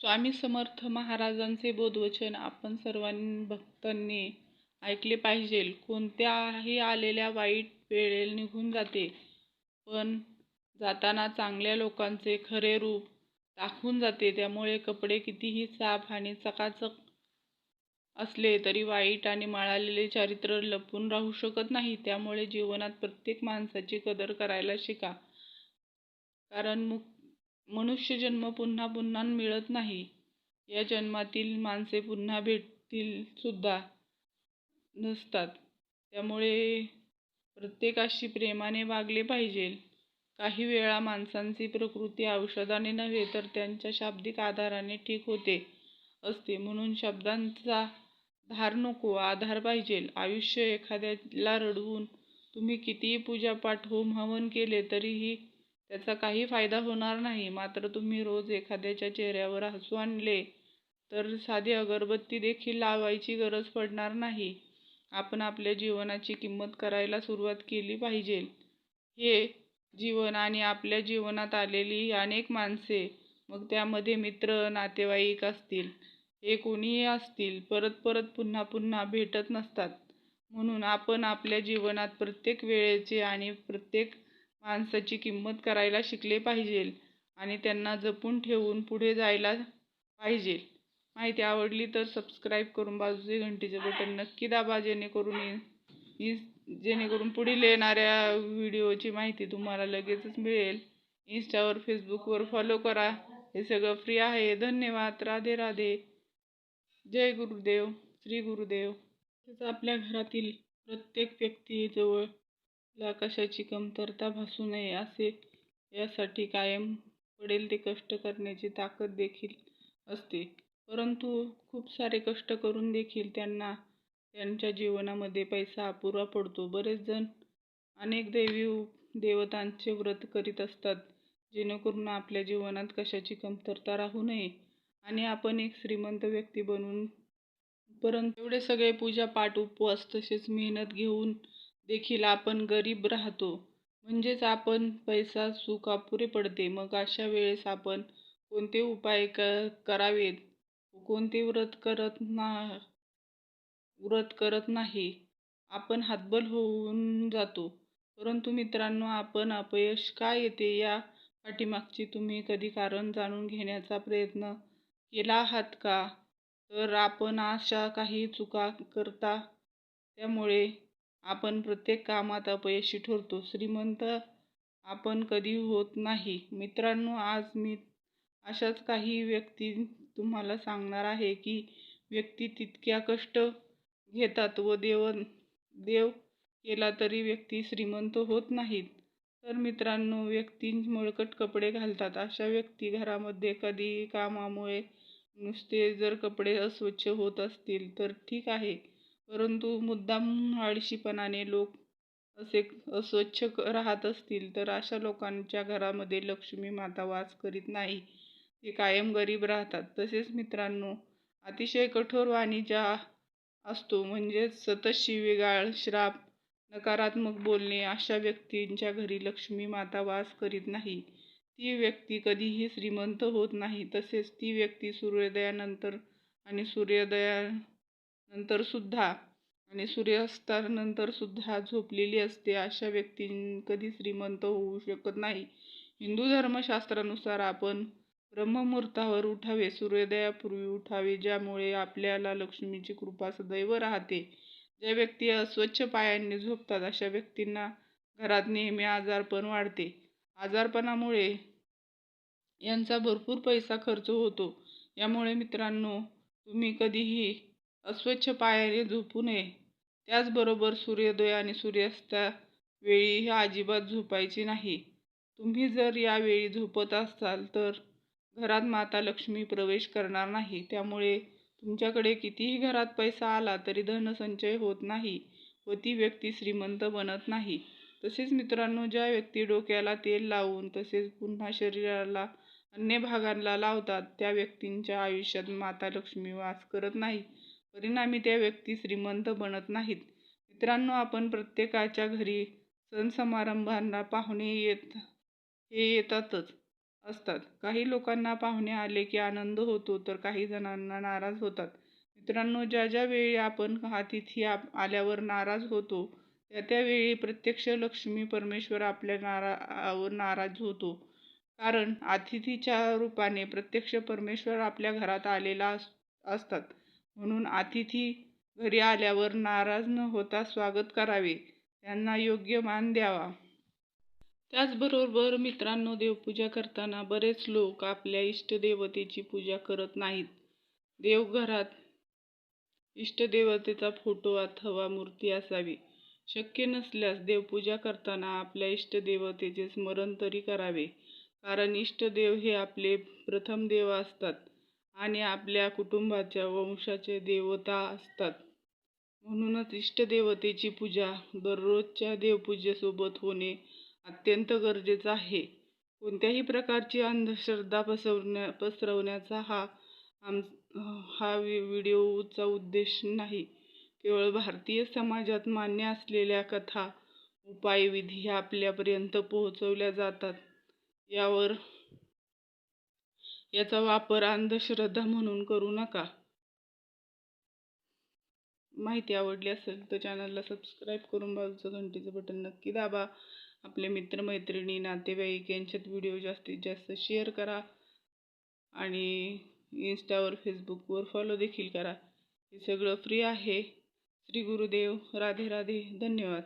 स्वामी समर्थ महाराजांचे बोधवचन आपण सर्वांनी भक्तांनी ऐकले पाहिजे. कोणत्याही आलेल्या वाईट वेळेला निघून जाते. पण जाताना चांगल्या लोकांचे खरे रूप दाखवून जाते. त्यामुळे कपडे कितीही साफ आणि चकाचक असले तरी वाईट आणि मळालेले चारित्र्य लपून राहू शकत नाही. त्यामुळे जीवनात प्रत्येक माणसाची कदर करायला शिका. कारण मुख मनुष्य जन्म पुन्हा पुन्हा मिळत नाही. या जन्मातील माणसे पुन्हा भेटतील सुद्धा नसतात. त्यामुळे प्रत्येकाशी प्रेमाने वागले पाहिजे. काही वेळा माणसांची प्रकृती औषधाने नव्हे तर त्यांच्या शाब्दिक आधाराने ठीक होते असते. म्हणून शब्दांचा धार नको आधार पाहिजे. आयुष्य एखाद्याला रडवून तुम्ही कितीही पूजापाठ होम हवन केले तरीही त्याचा काही फायदा होणार नाही. मात्र तुम्ही रोज एखाद्याच्या चेहऱ्यावर हसू आणले तर साधी अगरबत्ती देखील लावायची गरज पडणार नाही. आपण आपल्या जीवनाची किंमत करायला सुरुवात केली पाहिजे. हे जीवन आणि आपल्या जीवनात आलेली अनेक माणसे मग त्यामध्ये मित्र नातेवाईक असतील हे कोणीही असतील परत परत पुन्हा पुन्हा भेटत नसतात. म्हणून आपण आपल्या जीवनात प्रत्येक वेळेचे आणि प्रत्येक माणसाची किंमत करायला शिकले पाहिजे आणि त्यांना जपून ठेवून पुढे जायला पाहिजे. माहिती आवडली तर सबस्क्राईब करून बाजूचे घंटीचे बटन नक्की दाबा जेणेकरून जेणेकरून पुढील येणाऱ्या व्हिडिओची माहिती तुम्हाला लगेचच मिळेल. इंस्टावर फेसबुकवर फॉलो करा. हे सगळं फ्री आहे. धन्यवाद. राधे राधे. जय गुरुदेव. श्री गुरुदेव. आपल्या घरातील प्रत्येक व्यक्तीजवळ ला कशाची कमतरता भासू नये असे यासाठी कायम पडेल ते कष्ट करण्याची ताकद देखील असते. परंतु खूप सारे कष्ट करून देखील त्यांना त्यांच्या जीवनामध्ये पैसा अपुरा पडतो. बरेच जण अनेक देवी देवतांचे व्रत करीत असतात जेणेकरून आपल्या जीवनात कशाची कमतरता राहू नये. आणि आपण एक श्रीमंत व्यक्ती बनून परंतु एवढे सगळे पूजा पाठ उपवास तसेच मेहनत घेऊन देखील आपण गरीब राहतो. म्हणजेच आपण पैसा सुख अपुरे पडते. मग अशा वेळेस आपण कोणते उपाय क करावेत? कोणते व्रत करत ना व्रत करत नाही? आपण हातबल होऊन जातो. परंतु मित्रांनो आपण अपयश का येते या पाठीमागची तुम्ही कधी कारण जाणून घेण्याचा प्रयत्न केला आहात का? तर आपण अशा काही चुका करता त्यामुळे आपण प्रत्येक कामात अपयशी ठरतो. श्रीमंत आपण कधी होत नाही. मित्रांनो आज मी अशाच काही व्यक्ती तुम्हाला सांगणार आहे की व्यक्ती तितक्या कष्ट घेतात व देव देव केला तरी व्यक्ती श्रीमंत होत नाहीत. तर मित्रांनो व्यक्ती मळकट कपडे घालतात. अशा व्यक्ती घरामध्ये कधी कामामुळे नुसते जर कपडे अस्वच्छ होत असतील तर ठीक आहे. परंतु मुद्दाम आळशीपणाने लोक असे अस्वच्छ राहत असतील तर अशा लोकांच्या घरामध्ये लक्ष्मी माता वास करीत नाही. ते कायम गरीब राहतात. तसेच मित्रांनो अतिशय कठोर वाणी ज्या असतो म्हणजेच सतत शिवेगाळ श्राप नकारात्मक बोलणे अशा व्यक्तींच्या घरी लक्ष्मी माता वास करीत नाही. ती व्यक्ती कधीही श्रीमंत होत नाही. तसेच ती व्यक्ती सूर्योदयानंतर आणि सूर्योदया सुद्धा आणि सूर्यास्तानंतर सुद्धा झोपलेली असते. अशा व्यक्ती कधी श्रीमंत होऊ शकत नाही. हिंदू धर्मशास्त्रानुसार आपण ब्रह्ममुहूर्तावर उठावे सूर्योदयापूर्वी उठावे ज्यामुळे आपल्याला लक्ष्मीची कृपा सदैव राहते. ज्या व्यक्ती अस्वच्छ पायांनी झोपतात अशा व्यक्तींना घरात नेहमी आजारपण वाढते. आजारपणामुळे यांचा भरपूर पैसा खर्च होतो. यामुळे मित्रांनो तुम्ही कधीही अस्वच्छ पायाने झोपू नये. त्याचबरोबर सूर्योदय आणि सूर्यास्ता वेळी अजिबात झोपायची नाही. तुम्ही जर यावेळी झोपत असाल तर घरात माता लक्ष्मी प्रवेश करणार नाही. त्यामुळे तुमच्याकडे कितीही घरात पैसा आला तरी धनसंचय होत नाही व ती व्यक्ती श्रीमंत बनत नाही. तसेच मित्रांनो ज्या व्यक्ती डोक्याला तेल लावून तसेच पुन्हा शरीराला अन्य भागांना लावतात त्या व्यक्तींच्या आयुष्यात माता लक्ष्मी वास करत नाही. परिणामी त्या व्यक्ती श्रीमंत बनत नाहीत. मित्रांनो आपण प्रत्येकाच्या घरी सण समारंभांना पाहुणे येत हे येतातच असतात. काही लोकांना पाहुणे आले की आनंद होतो तर काही जणांना नाराज होतात. मित्रांनो ज्या ज्या वेळी आपण अतिथी आप आल्यावर नाराज होतो त्या त्यावेळी प्रत्यक्ष लक्ष्मी परमेश्वर आपल्या नारावर नाराज होतो. कारण अतिथीच्या रूपाने प्रत्यक्ष परमेश्वर आपल्या घरात आलेला अस असतात. म्हणून अतिथी घरी आल्यावर नाराज न होता स्वागत करावे. त्यांना योग्य मान द्यावा. त्याचबरोबर मित्रांनो देवपूजा करताना बरेच लोक आपल्या इष्टदेवतेची पूजा करत नाहीत. देवघरात इष्टदेवतेचा फोटो अथवा मूर्ती असावी. शक्य नसल्यास देवपूजा करताना आपल्या इष्टदेवतेचे स्मरण तरी करावे. कारण इष्टदेव हे आपले प्रथम देव असतात. आणि आपल्या कुटुंबाच्या वंशाचे देवता असतात. म्हणूनच इष्टदेवतेची पूजा दररोजच्या देवपूजेसोबत होणे अत्यंत गरजेचं आहे. कोणत्याही प्रकारची अंधश्रद्धा पसरवण्या पसरवण्याचा हा आम हा वि व्हिडिओचा उद्देश नाही. केवळ भारतीय समाजात मान्य असलेल्या कथा उपायविधी आपल्यापर्यंत पोहोचवल्या जातात. यावर याचा वापर अंधश्रद्धा म्हणून करू नका. माहिती आवडली असेल तर चॅनलला सबस्क्राईब करून बाजूचं घंटीचं बटन नक्की दाबा. आपले मित्रमैत्रिणी नातेवाईक यांच्यात व्हिडिओ जास्तीत जास्त शेअर करा. आणि इन्स्टावर फेसबुकवर फॉलो देखील करा. हे सगळं फ्री आहे. श्री गुरुदेव राधे राधे. धन्यवाद.